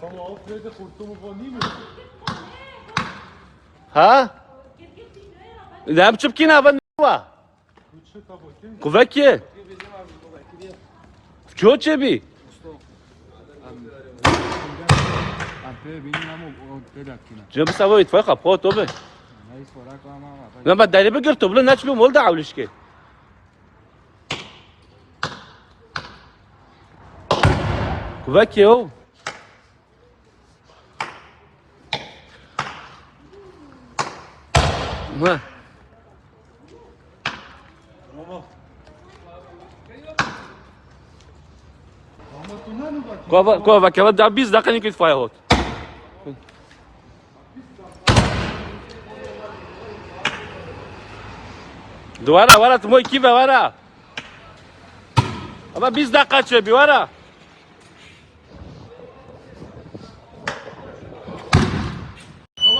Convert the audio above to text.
Tamam Alfred'e kurtumu falan değil mi? Ha? Ne biçim ki ne ben var? Üçe kapatayım. Kuvvet Kyo çebi? Ape benim ama o tedakina. Cem savo itfaiye kapı to be. Kova kova da biz da kan ikit fire hot. Duvara vara tu moy kive vara. Ama biz de kaçıyor bir vara.